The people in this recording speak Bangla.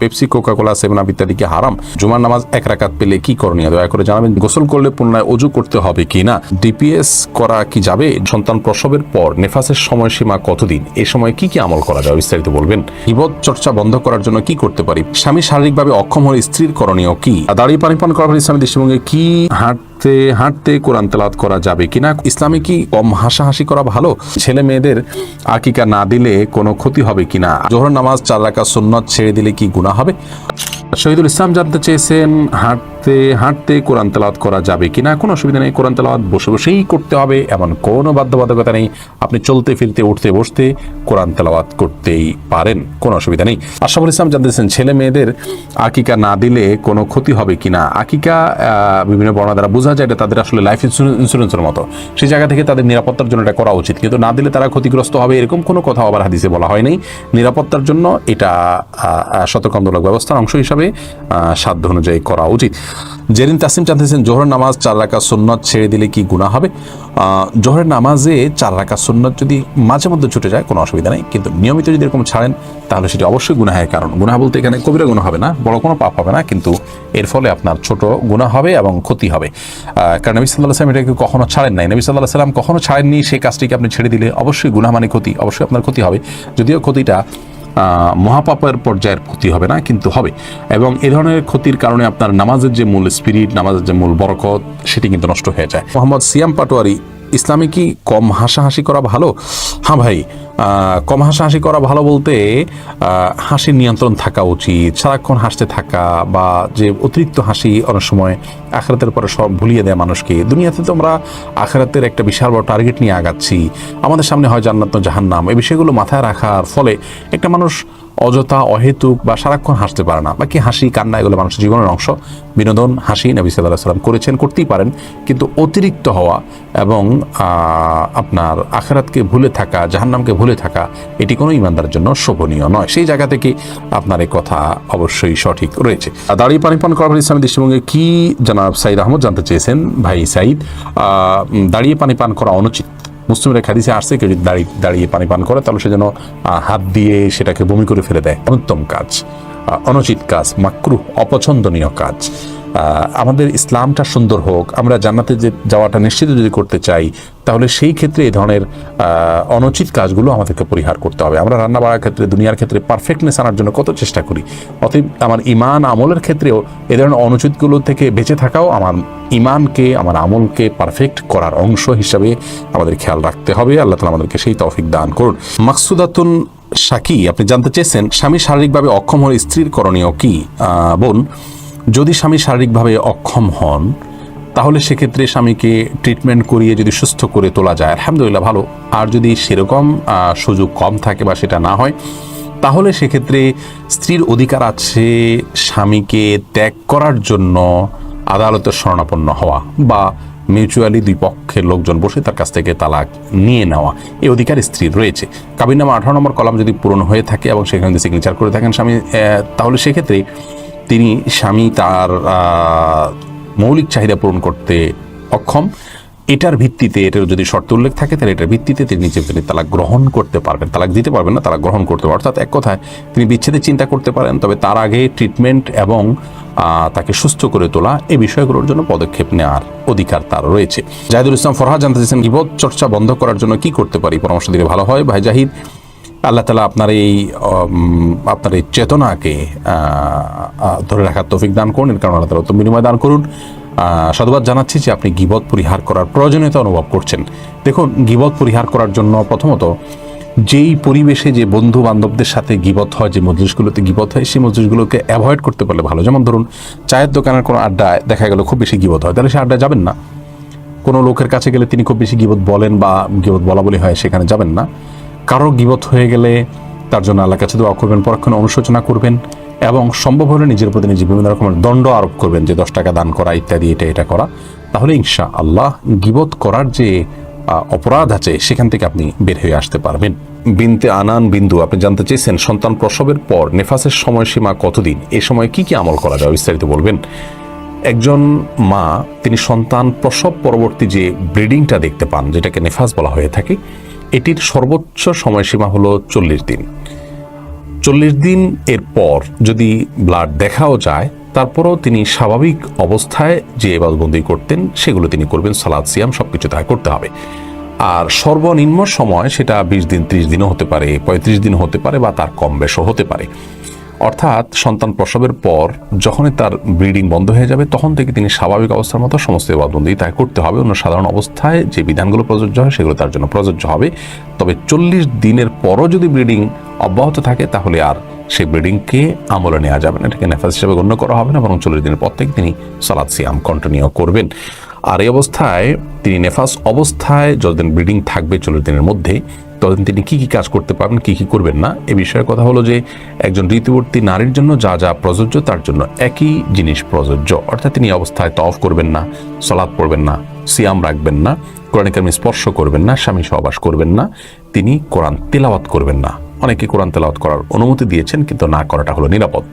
Pepsi Coca Cola Seven Up ইত্যাদি কি হারাম? জুমার নামাজ এক রাকাত পেলে কি করণীয়? দয়া করে জানাবেন, গোসল করলে পুনরায় অজু করতে হবে কি না? ডিপিএস করা কি যাবে? সন্তান প্রসবের পর নেফাসের সময়সীমা কতদিন? এ সময় কি কি আমল করা যাবে বিস্তারিত বলবেন। বিপদ চর্চা বন্ধ করার জন্য কি করতে পারি? স্বামী শারীরিকভাবে অক্ষম হলে স্ত্রীর করণীয় কি? দাঁড়িয়ে পানি পান করার পর ইসলামী দৃষ্টিভঙ্গি কি? হাঁটতে হাঁটতে কোরআন তালাত করা যাবে কিনা ইসলামে কি কম হাসাহাসি করা ভালো? ছেলে মেয়েদের আকিকা না দিলে কোনো ক্ষতি হবে কিনা জোহর নামাজ চার রাখা সুন্নত ছেড়ে দিলে কি গুণা হবে? শহীদুল ইসলাম জানতে চেয়েছেন হাঁটতে হাঁটতে কোরআন তেলাওয়াত করা যাবে কিনা? কোনো অসুবিধা নেই, কোরআন তেলাওয়াত বসে বসেই করতে হবে, এমন কোনো বাধ্যবাধকতা নেই। আপনি চলতে, ফিরতে, উঠতে, বসতে কোরআন তেলাওয়াত করতেই পারেন, কোনো অসুবিধা নেই। আশাফুল ইসলাম জানতেছেন, ছেলে মেয়েদের আকিকা না দিলে কোনো ক্ষতি হবে কিনা? আকিকা বিভিন্ন বর্ণা দ্বারা বোঝা যায় তাদের আসলে লাইফ ইন্স্যুরেন্সের মতো। সেই জায়গা থেকে তাদের নিরাপত্তার জন্য এটা করা উচিত। কিন্তু না দিলে তারা ক্ষতিগ্রস্ত হবে, এরকম কোনো কথা আবার হাদিসে বলা হয়নি। নিরাপত্তার জন্য এটা সতর্কতামূলক ব্যবস্থার অংশ হিসাবে সাধ্য অনুযায়ী করা উচিত। জেরিন তাসিম জানতেছেন জোহর নামাজ চার রাখা সুন্নত ছেড়ে দিলে কি গুণা হবে? জোহরের নামাজে চার রাখা সুন্নত যদি মাঝে মধ্যে ছুটে যায়, কোনো অসুবিধা নেই। কিন্তু নিয়মিত যদি এরকম ছাড়েন, তাহলে সেটি অবশ্যই গুনাহের কারণ। গুনাহ বলতে এখানে কবিরা গুণা হবে না, বড় কোনো পাপ হবে না, কিন্তু এর ফলে আপনার ছোট গুণা হবে এবং ক্ষতি হবে। কারণ নবী সাল্লাহ সাল্লাম এটাকে কখনো ছাড়েন নাই। নবী সাল্লাহ সাল্লাম কখনো ছাড়েননি সেই কাজটিকে আপনি ছেড়ে দিলে অবশ্যই গুনাহ মানে ক্ষতি, অবশ্যই আপনার ক্ষতি হবে। যদিও ক্ষতিটা মহাপাপের পর্যায়ের ক্ষতি হবে না, কিন্তু হবে। এবং এ ধরনের ক্ষতির কারণে আপনার নামাজের যে মূল স্পিরিট, নামাজের যে মূল বরকত, সেটি কিন্তু নষ্ট হয়ে যায়। মোহাম্মদ সিয়াম পাটোয়ারি, ইসলামে কি কম হাসাহাসি করা ভালো? হ্যাঁ ভাই কম হাসাহাসি করা ভালো বলতে হাসির নিয়ন্ত্রণ থাকা উচিত, সারাক্ষণ হাসতে থাকা বা যে অতিরিক্ত হাসি অনেক সময় আখরাতের পরে সব ভুলিয়ে দেয় মানুষকে। দুনিয়াতে তো আমরা আখরাতের একটা বিশাল বড় টার্গেট নিয়ে আগাচ্ছি। আমাদের সামনে হয় জান্নাত জাহান্নাম। এই বিষয়গুলো মাথায় রাখার ফলে একটা মানুষ অযথা, অহেতুক বা সারাক্ষণ হাসতে পারে না। বাকি হাসি, কান্না, এগুলো মানুষের জীবনের অংশ। বিনোদন, হাসি নবী সাল্লাহ সাল্লাম করেছেন, করতেই পারেন। কিন্তু অতিরিক্ত হওয়া এবং আপনার আখেরাতকে ভুলে থাকা, জাহান্নামকে ভুলে থাকা, এটি কোনো ইমানদারের জন্য শোভনীয় নয়। সেই জায়গা থেকে আপনার এই কথা অবশ্যই সঠিক রয়েছে। দাঁড়িয়ে পানি পান করার ইসলামী দৃষ্টিভঙ্গি কি? জানাব সাইদ আহমদ জানতে চেয়েছেন, ভাই সাইদ। দাঁড়িয়ে পানি পান করা অনুচিত। মুসলিমের খাদিসে আসছে, কেউ যদি দাঁড়িয়ে দাঁড়িয়ে পানি পান করে, তাহলে সে যেন হাত দিয়ে সেটাকে বমি করে ফেলে দেয়। অনুত্তম কাজ অনুচিত কাজ মাকরু অপছন্দনীয় কাজ। আমাদের ইসলামটা সুন্দর হোক, আমরা জান্নাতে যে যাওয়াটা নিশ্চিত যদি করতে চাই, তাহলে সেই ক্ষেত্রে এই ধরনের অনুচিত কাজগুলো আমাদেরকে পরিহার করতে হবে। আমরা রান্না বাড়ার ক্ষেত্রে, দুনিয়ার ক্ষেত্রে পারফেক্টনেস আনার জন্য কত চেষ্টা করি। অতএব আমার ইমান আমলের ক্ষেত্রেও এ ধরনের অনুচিতগুলো থেকে বেঁচে থাকাও আমার ইমানকে আমার আমলকে পারফেক্ট করার অংশ হিসাবে আমাদের খেয়াল রাখতে হবে। আল্লাহ তালা আমাদেরকে সেই তৌফিক দান করুন। মাকসুদাতুন সাকি, আপনি জানতে চেয়েছেন, স্বামী শারীরিকভাবে অক্ষম হলে স্ত্রীর করণীয় কি? বোন যদি স্বামী শারীরিকভাবে অক্ষম হন, তাহলে সেক্ষেত্রে স্বামীকে ট্রিটমেন্ট করিয়ে যদি সুস্থ করে তোলা যায়, আলহামদুলিল্লাহ ভালো। আর যদি সেরকম সুযোগ কম থাকে বা সেটা না হয়, তাহলে সেক্ষেত্রে স্ত্রীর অধিকার আছে স্বামীকে ত্যাগ করার জন্য আদালতের শরণাপন্ন হওয়া বা মিউচুয়ালি দুই পক্ষের লোকজন বসে তার কাছ থেকে তালাক নিয়ে নেওয়া। এই অধিকার স্ত্রীর রয়েছে। কাবিনামা আঠারো নম্বর কলাম যদি পূরণ হয়ে থাকে এবং সেখানে যদি সিগনেচার করে থাকেন স্বামী তাহলে সেক্ষেত্রে তিনি স্বামী তার মৌলিক চাহিদা পূরণ করতে অক্ষম। এটার ভিত্তিতে এটার যদি শর্ত উল্লেখ থাকে, তাহলে এটার ভিত্তিতে তিনি নিজে তিনি তালাক গ্রহণ করতে পারবেন। তালাক দিতে পারবেন না, তালাক গ্রহণ করতে পারবেন। অর্থাৎ এক কথায়, তিনি বিচ্ছেদের চিন্তা করতে পারেন, তবে তার আগে ট্রিটমেন্ট এবং তাকে সুস্থ করে তোলা এই বিষয়গুলোর জন্য পদক্ষেপ নেওয়ার অধিকার তার রয়েছে। জাহিদুল ইসলাম ফরহাদ জানতে চেয়েছেন বিপদ চর্চা বন্ধ করার জন্য কি করতে পারি? পরামর্শ দিলে ভালো হয়। ভাই জাহিদ আল্লাহ তালা আপনার এই আপনার এই চেতনাকে ধরে রাখার তৌফিক দান করুন কারণে আল্লাহ তালা উত্তম বিনিময় দান করুন। সাধুবাদ জানাচ্ছি যে আপনি গিবত পরিহার করার প্রয়োজনীয়তা অনুভব করছেন। দেখুন, গিবত পরিহার করার জন্য প্রথমত যেই পরিবেশে যে বন্ধু বান্ধবদের সাথে গিবত হয়, যে মজলিসগুলোতে গিবত হয়, সেই মজলিসগুলোকে অ্যাভয়েড করতে পারলে ভালো। যেমন ধরুন, চায়ের দোকানের কোনো আড্ডায় দেখা গেল খুব বেশি গিবত হয়, তাহলে সে আড্ডায় যাবেন না। কোনো লোকের কাছে গেলে তিনি খুব বেশি গিবত বলেন বা গিবত বলা বলি হয়, সেখানে যাবেন না। কারও গিবত হয়ে গেলে তার জন্য আল্লাহ কাছে দোয়া করবেন, পরক্ষণে অনুশোচনা করবেন এবং সম্ভব হলে নিজের প্রতি নিজে বিভিন্ন রকমের দণ্ড আরোপ করবেন যে দশ টাকা দান করা, ইত্যাদি, এটা এটা করা। তাহলে ইনশা আল্লাহ গিবত করার যে অপরাধ আছে, সেখান থেকে আপনি বের হয়ে আসতে পারবেন। বিনতে আনান বিন্দু, আপনি জানতে চেয়েছেন সন্তান প্রসবের পর নেফাসের সময়সীমা কতদিন? এ সময় কি কি আমল করা যায়, বিস্তারিত বলবেন। একজন মা, তিনি সন্তান প্রসব পরবর্তী যে ব্রিডিংটা দেখতে পান, যেটাকে নেফাস বলা হয়ে থাকে এটির সর্বোচ্চ সময়সীমা হলো চল্লিশ দিন। চল্লিশ দিন এর পর যদি ব্লাড দেখাও যায়, তারপরও তিনি স্বাভাবিক অবস্থায় যে এবাদবন্দি করতেন, সেগুলো তিনি করবেন, সালাদ, সিয়াম সব কিছু তাই করতে হবে। আর সর্বনিম্ন সময় সেটা বিশ দিন, ত্রিশ দিনও হতে পারে, পঁয়ত্রিশ দিন হতে পারে বা তার কম বেশও হতে পারে। অর্থাৎ সন্তান প্রসবের পর যখনই তার ব্রিডিং বন্ধ হয়ে যাবে, তখন থেকে তিনি স্বাভাবিক অবস্থার মতো সমস্ত এবাদবন্দি তাই করতে হবে। অন্য সাধারণ অবস্থায় যে বিধানগুলো প্রযোজ্য হয়, সেগুলো তার জন্য প্রযোজ্য হবে। তবে চল্লিশ দিনের পরও যদি ব্রিডিং অব্যাহত থাকে, তাহলে আর সেই ব্রিডিংকে আমলে নেওয়া যাবে না। এটাকে নেফাস হিসেবে গণ্য করা হবে না, বরং চল্লিশ দিনের পর থেকে তিনি সালাদ সিয়াম কন্টিনিউ করবেন। আর এই অবস্থায় তিনি নেফাস অবস্থায় যতদিন ব্রিডিং থাকবে, চল্লিশ দিনের মধ্যে ততদিন তিনি কি কি কাজ করতে পারবেন, কি কি করবেন না, এ বিষয়ে কথা হলো যে একজন ঋতুবর্তী নারীর জন্য যা যা প্রযোজ্য তার জন্য একই জিনিস প্রযোজ্য। অর্থাৎ তিনি অবস্থায় তফ করবেন না সলাদ পড়বেন না, সিয়াম রাখবেন না, কোরআন কারিমে স্পর্শ করবেন না, স্বামী সহবাস করবেন না, তিনি কোরআন তেলাওয়াত করবেন না। অনেকে কোরআন তেলাওয়াত করার অনুমতি দিয়েছেন, কিন্তু না করাটা হলো নিরাপদ।